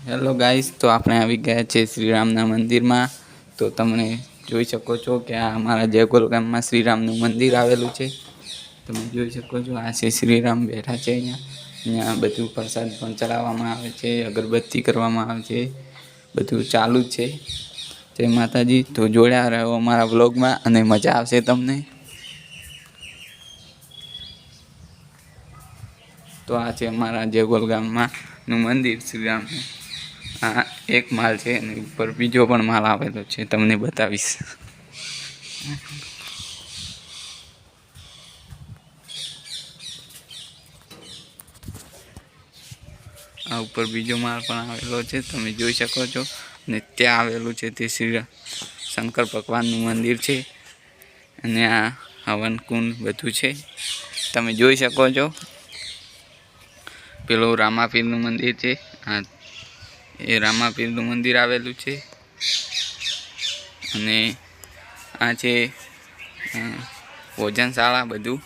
Hello guys તો આપણે આવી ગયા છીએ શ્રીરામના મંદિરમાં. તો તમને જોઈ શકો છો કે આ અમારા જયગોલ ગામમાં શ્રીરામનું મંદિર આવેલું છે. તમે જોઈ શકો છો, આ છે શ્રીરામ બેઠા છે અહીંયા. અહીંયા બધું પ્રસાદ પણ ચડાવવામાં આવે છે, અગરબત્તી કરવામાં આવે છે, બધું ચાલુ જ છે. જય માતાજી. તો જોડ્યા રહો અમારા વ્લોગમાં અને મજા આવશે તમને. તો આ છે અમારા જયગોલ ગામમાં નું મંદિર, શ્રીરામનું. આ એક માલ છે અને ઉપર બીજો પણ માલ આવેલો છે, તમને બતાવીશ. આ ઉપર બીજો માલ પણ આવેલો છે, તમે જોઈ શકો છો. અને ત્યાં આવેલું છે તે શ્રી શંકર ભગવાનનું મંદિર છે. અને આ હવન કુંડ બધું છે. તમે જોઈ શકો છો. પેલું રામાપીરનું મંદિર છે. આ એ રામાપીરનું મંદિર આવેલું છે. અને આ છે ભોજનશાળા બધું.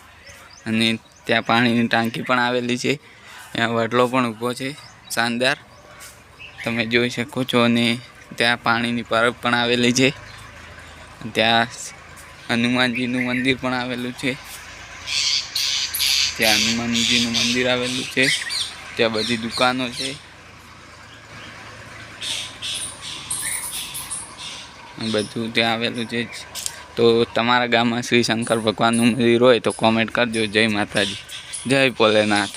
અને ત્યાં પાણીની ટાંકી પણ આવેલી છે. ત્યાં વડલો પણ ઊભો છે, શાનદાર. તમે જોઈ શકો છો અને ત્યાં પાણીની પરબ પણ આવેલી છે. ત્યાં હનુમાનજીનું મંદિર પણ આવેલું છે. ત્યાં હનુમાનજીનું મંદિર આવેલું છે. ત્યાં બધી દુકાનો છે. બધું ત્યાં આવેલું છે તો તમારા ગામમાં શ્રી શંકર ભગવાનનું મંદિર હોય તો કોમેન્ટ કરજો. જય માતાજી. જય ભોલેનાથ.